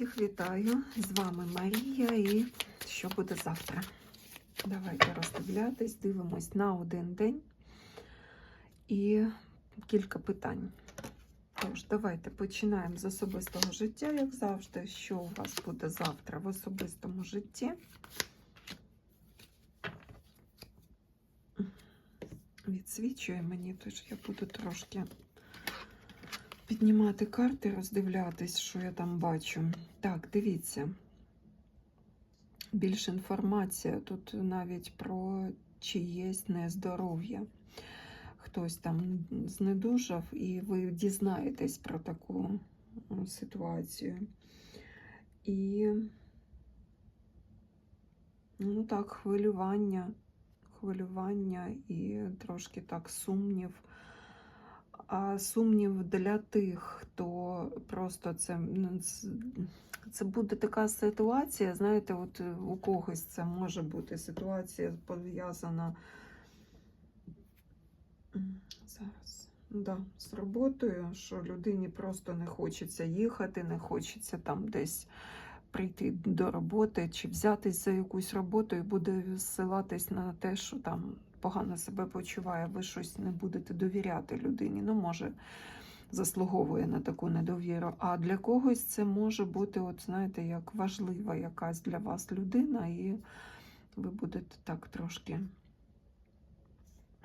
Всіх вітаю! З вами Марія і що буде завтра? Давайте роздивлятись, дивимось на один день і кілька питань. Тож, давайте починаємо з особистого життя, як завжди. Що у вас буде завтра в особистому житті? Відсвічує мені, тож я буду трошки піднімати карти, роздивлятись, що я там бачу. Так, дивіться. Більше інформація тут навіть про чиєсь нездоров'я. Хтось там знедужав, і ви дізнаєтесь про таку ситуацію. І, ну так, хвилювання, хвилювання і трошки так сумнів. А сумнів для тих, хто просто це, ну, це буде така ситуація, знаєте, от е, у когось це може бути ситуація пов'язана зараз. Да, з роботою, що людині просто не хочеться їхати, не хочеться там десь прийти до роботи чи взятись за якусь роботу і буде ссилатись на те, що там погано себе почуває, ви щось не будете довіряти людині. Ну, може, заслуговує на таку недовіру. А для когось це може бути, от знаєте, як важлива якась для вас людина, і ви будете так трошки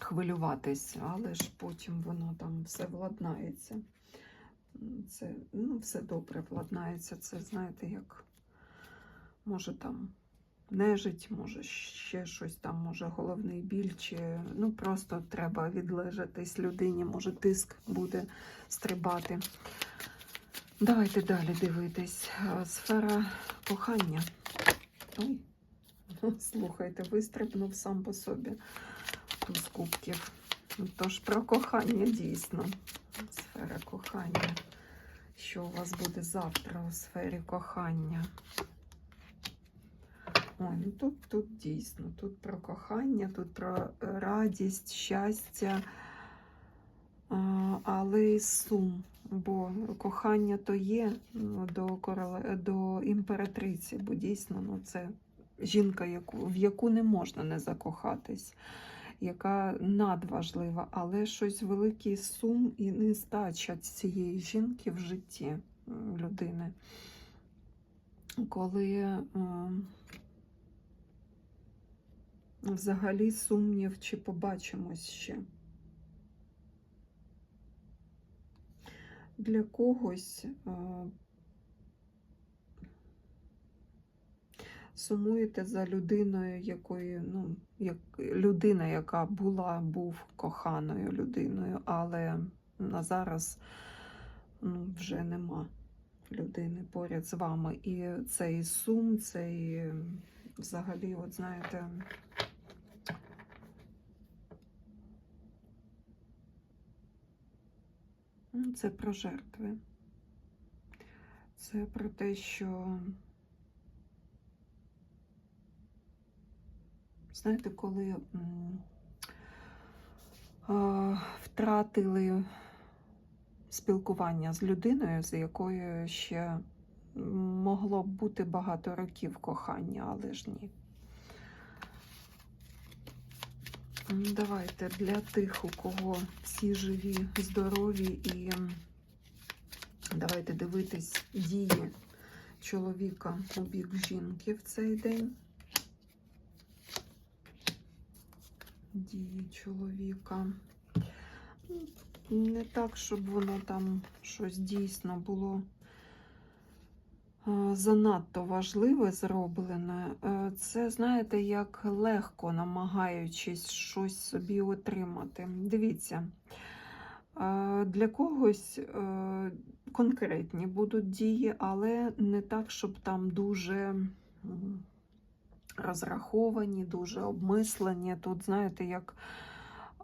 хвилюватись, але ж потім воно там все владнається. Це ну, все добре владнається. Це, знаєте, як може там нежить, може ще щось там, може головний біль, чи ну просто треба відлежатись людині, може тиск буде стрибати. Давайте далі дивитись. Сфера кохання. Ой, слухайте, вистрибнув сам по собі туз кубків. Тож про кохання дійсно. Сфера кохання. Що у вас буде завтра у сфері кохання? Ой, ну тут, тут дійсно, тут про кохання, тут про е, радість, щастя, але й сум. Бо кохання то є ну, до, короле... до імператриці, бо дійсно ну, це жінка, яку... в яку не можна не закохатись, яка надважлива, але щось великий сум і нестача цієї жінки в житті людини. Коли ем, взагалі сумнів, чи побачимось ще. Для когось е, сумуєте за людиною, якої, ну, як людина, яка була, був коханою людиною, але на зараз ну, вже нема людини поряд з вами. І цей сум, цей взагалі, от знаєте, це про жертви. Це про те, що, знаєте, коли втратили спілкування з людиною, з якою ще могло б бути багато років кохання, але ж ні. М, Давайте для тих, у кого всі живі, здорові, і давайте дивитись дії чоловіка у бік жінки в цей день. Дії чоловіка. Не так, щоб воно там щось дійсно було занадто важливе зроблене. Е, Це, знаєте, як легко намагаючись щось собі отримати. Дивіться, е, для когось е, конкретні будуть дії, але не так, щоб там дуже розраховані, дуже обмислені. Тут, знаєте, як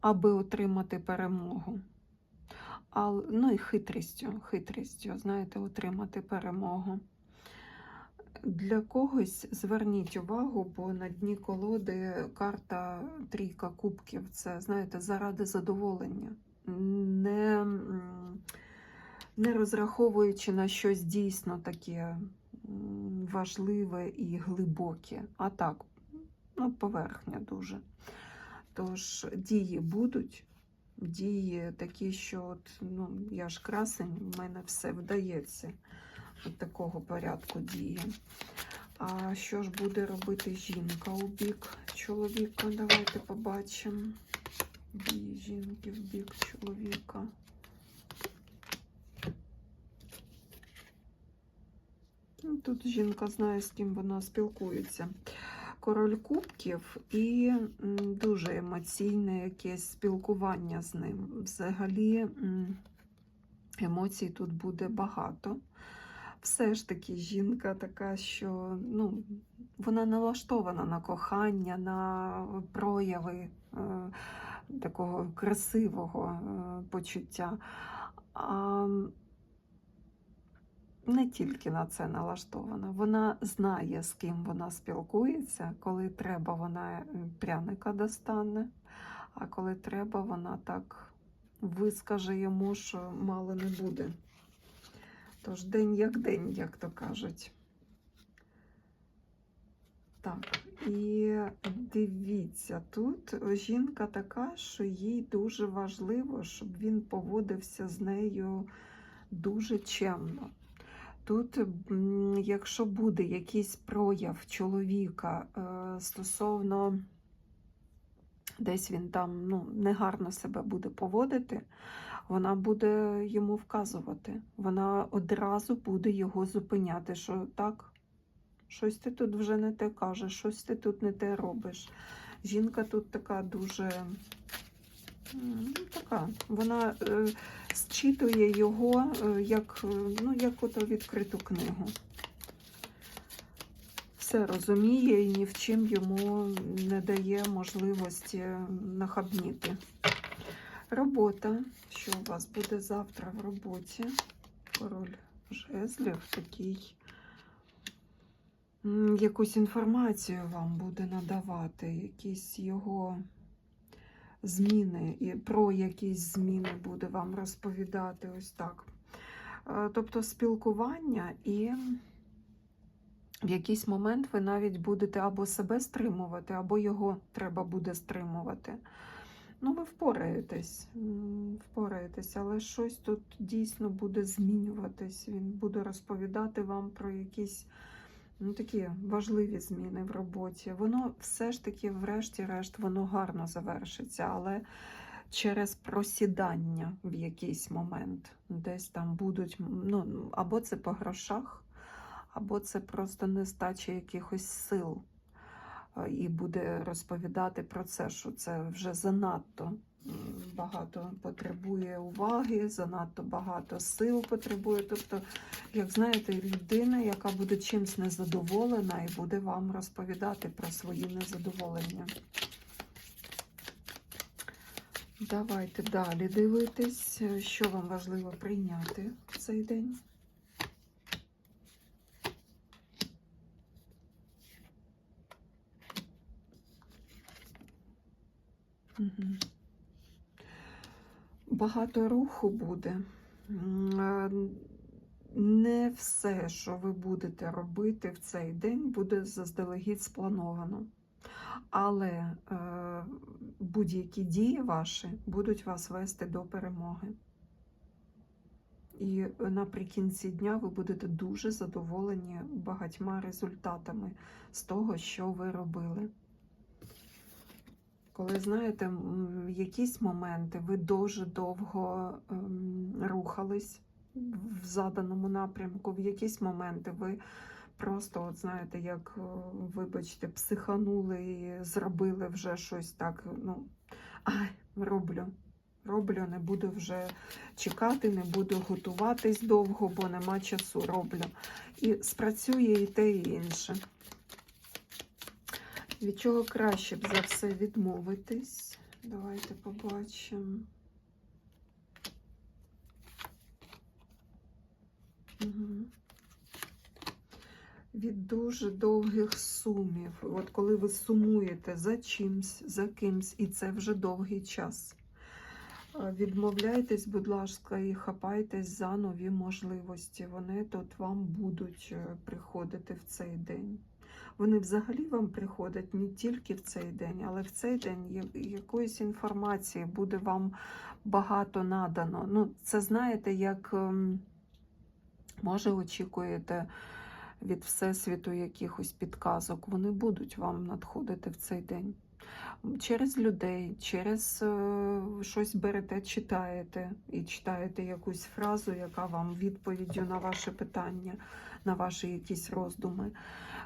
аби отримати перемогу. А, ну і хитрістю, хитрістю, знаєте, отримати перемогу. Для когось зверніть увагу, бо на дні колоди карта трійка кубків. Це, знаєте, заради задоволення. Не, не розраховуючи на щось дійсно таке важливе і глибоке. А так, ну, поверхня дуже. Тож дії будуть, дії такі, що от, ну, я ж красень, в мене все вдається. Такого порядку дії. А що ж буде робити жінка у бік чоловіка? Давайте побачимо. Дії жінки в бік чоловіка. Ну, Тут жінка знає, з ким вона спілкується. Король кубків і дуже емоційне якесь спілкування з ним. Взагалі емоцій тут буде багато. Все ж таки жінка така, що ну, вона налаштована на кохання, на прояви е, такого красивого е, почуття. А не тільки на це налаштована. Вона знає, з ким вона спілкується. Коли треба, вона е, пряника достане, а коли треба, вона так вискаже йому, що мало не буде. Тож день як день, як то кажуть. Так, і дивіться, тут жінка така, що їй дуже важливо, щоб він поводився з нею дуже чемно. Тут, якщо буде якийсь прояв чоловіка е, стосовно десь він там ну, негарно себе буде поводити, вона буде йому вказувати. Вона одразу буде його зупиняти, що так, щось ти тут вже не те кажеш, щось ти тут не те робиш. Жінка тут така дуже ну, така, вона е, зчитує його е, як, е, ну, як ото відкриту книгу. Все розуміє і ні в чим йому не дає можливості нахабніти. Робота. Що у вас буде завтра в роботі? Король жезлів такий. Якусь інформацію вам буде надавати, якісь його зміни, і про якісь зміни буде вам розповідати ось так. Е, Тобто спілкування і в якийсь момент ви навіть будете або себе стримувати, або його треба буде стримувати. Ну, ви впораєтесь, впораєтесь, але щось тут дійсно буде змінюватись. Він буде розповідати вам про якісь ну, такі важливі зміни в роботі. Воно все ж таки, врешті-решт, воно гарно завершиться, але через просідання в якийсь момент. Десь там будуть, ну, або це по грошах, або це просто нестача якихось сил. Е, І буде розповідати про це, що це вже занадто багато потребує уваги, занадто багато сил потребує. Тобто, як знаєте, людина, яка буде чимсь незадоволена і буде вам розповідати про свої незадоволення. Давайте далі дивитись, що вам важливо прийняти в цей день. Багато руху буде. Не все, що ви будете робити в цей день, буде заздалегідь сплановано. Але е, будь-які дії ваші будуть вас вести до перемоги. І наприкінці дня ви будете дуже задоволені багатьма результатами з того, що ви робили. Коли знаєте, в якісь моменти ви дуже довго ем, рухались в заданому напрямку, в якісь моменти ви просто, от знаєте, як, е, вибачте, психанули і зробили вже щось так, ну, ай, роблю. Роблю, не буду вже чекати, не буду готуватись довго, бо нема часу. Роблю. І спрацює і те, і інше. Від чого краще б за все відмовитись? Давайте побачимо. Угу. Від дуже довгих сумів. От коли ви сумуєте за чимсь, за кимсь, і це вже довгий час. Е, Відмовляйтесь, будь ласка, і хапайтесь за нові можливості. Вони тут вам будуть е, приходити в цей день. Вони взагалі вам приходять не тільки в цей день, але в цей день якоїсь інформації буде вам багато надано. Ну, це знаєте, як ем, може очікуєте від Всесвіту якихось підказок. Вони будуть вам надходити в цей день. Через людей, через е, щось берете, читаєте і читаєте якусь фразу, яка вам відповіддю на ваше питання, на ваші якісь роздуми.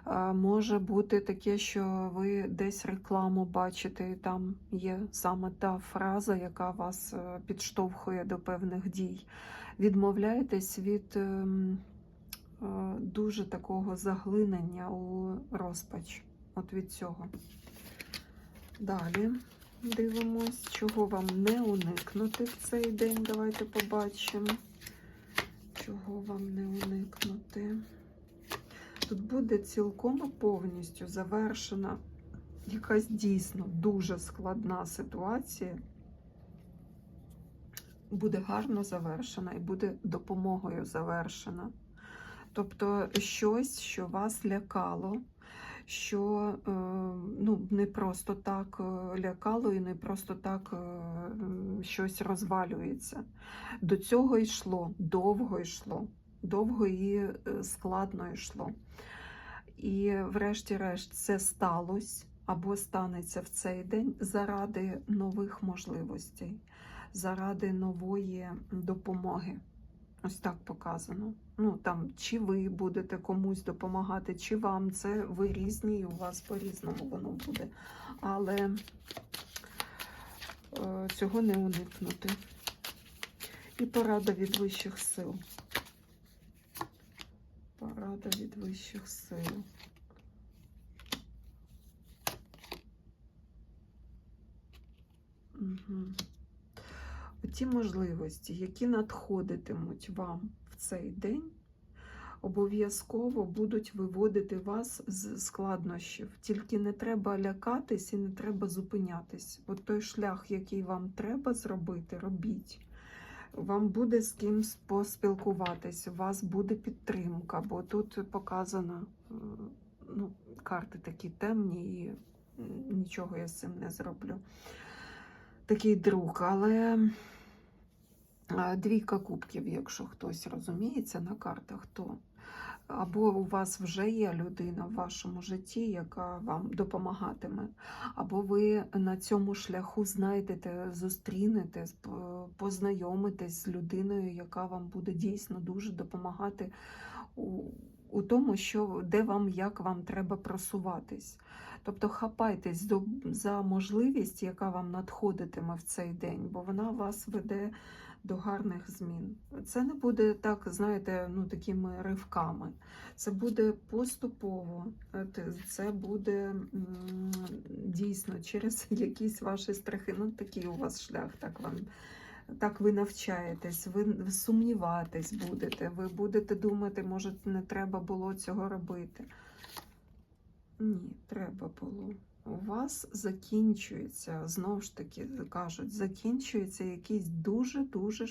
Е, Може бути таке, що ви десь рекламу бачите, і там є саме та фраза, яка вас е, підштовхує до певних дій. Відмовляєтесь від ем, дуже такого заглинення у розпач. От від цього. Далі дивимось, чого вам не уникнути в цей день. Давайте побачимо, чого вам не уникнути. Тут буде цілком і повністю завершена якась дійсно дуже складна ситуація. Буде гарно завершена і буде допомогою завершена. Тобто щось, що вас лякало, що е, ну, не просто так е, лякало і не просто так е, щось розвалюється. До цього йшло, довго йшло, довго і складно йшло. І, врешті-решт, це сталося або станеться в цей день заради нових можливостей, заради нової допомоги. Ось так показано. Ну там чи ви будете комусь допомагати, чи вам це ви різні, і у вас по-різному воно буде. Але е, цього не уникнути. І порада від вищих сил. Порада від вищих сил. Угу. Ті можливості, які надходитимуть вам цей день, обов'язково будуть виводити вас з складнощів. Тільки не треба лякатись і не треба зупинятись. От той шлях, який вам треба зробити, робіть. Вам буде з ким поспілкуватись, у вас буде підтримка, бо тут показано е, ну, карти такі темні, і нічого я з цим не зроблю. Такий друг, але двійка кубків, якщо хтось розуміється на картах, то або у вас вже є людина в вашому житті, яка вам допомагатиме, або ви на цьому шляху знайдете, зустрінете, познайомитесь з людиною, яка вам буде дійсно дуже допомагати у, у тому, що де вам, як вам треба просуватись. Тобто хапайтесь за можливість, яка вам надходитиме в цей день, бо вона вас веде до гарних змін. Це не буде так, знаєте, ну такими ривками. Це буде поступово. Це буде дійсно через якісь ваші страхи. Ну, такий у вас шлях, так вам. Так ви навчаєтесь, ви сумніватись будете, ви будете думати, може, не треба було цього робити. Ні, треба було. У вас закінчується, знову ж таки кажуть, закінчується якийсь дуже-дуже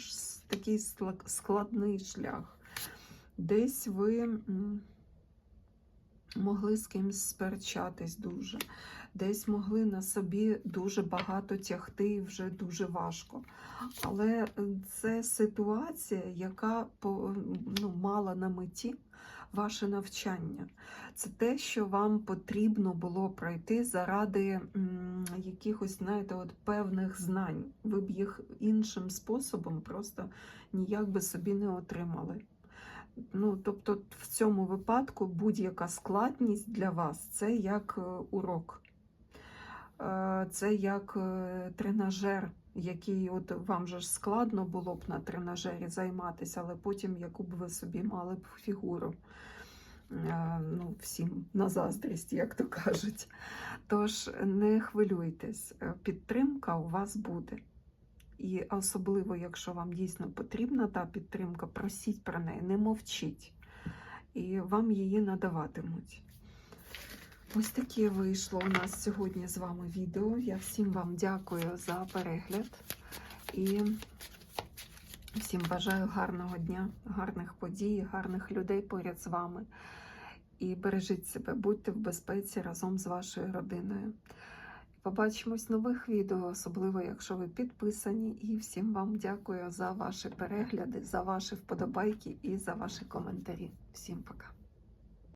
такий складний шлях. Десь ви могли з кимось сперечатись дуже, десь могли на собі дуже багато тягти і вже дуже важко. Але е, це ситуація, яка ну, мала на меті ваше навчання. Це те, що вам потрібно було пройти заради м, якихось, знаєте, от певних знань. Ви б їх іншим способом просто ніяк би собі не отримали. Ну, тобто, в цьому випадку будь-яка складність для вас це як е, урок, Е, це як е, тренажер, який от вам же ж складно було б на тренажері займатися, але потім яку б ви собі мали б фігуру. Е, Ну, всім на заздрість, як то кажуть. Тож не хвилюйтесь, е, підтримка у вас буде. І особливо, якщо вам дійсно потрібна та підтримка, просіть про неї, не мовчіть. І вам її надаватимуть. Ось таке вийшло у нас сьогодні з вами відео. Я всім вам дякую за перегляд. І всім бажаю гарного дня, гарних подій, гарних людей поряд з вами. І бережіть себе, будьте в безпеці разом з вашою родиною. Побачимось в нових відео, особливо якщо ви підписані. І всім вам дякую за ваші перегляди, за ваші вподобайки і за ваші коментарі. Всім пока!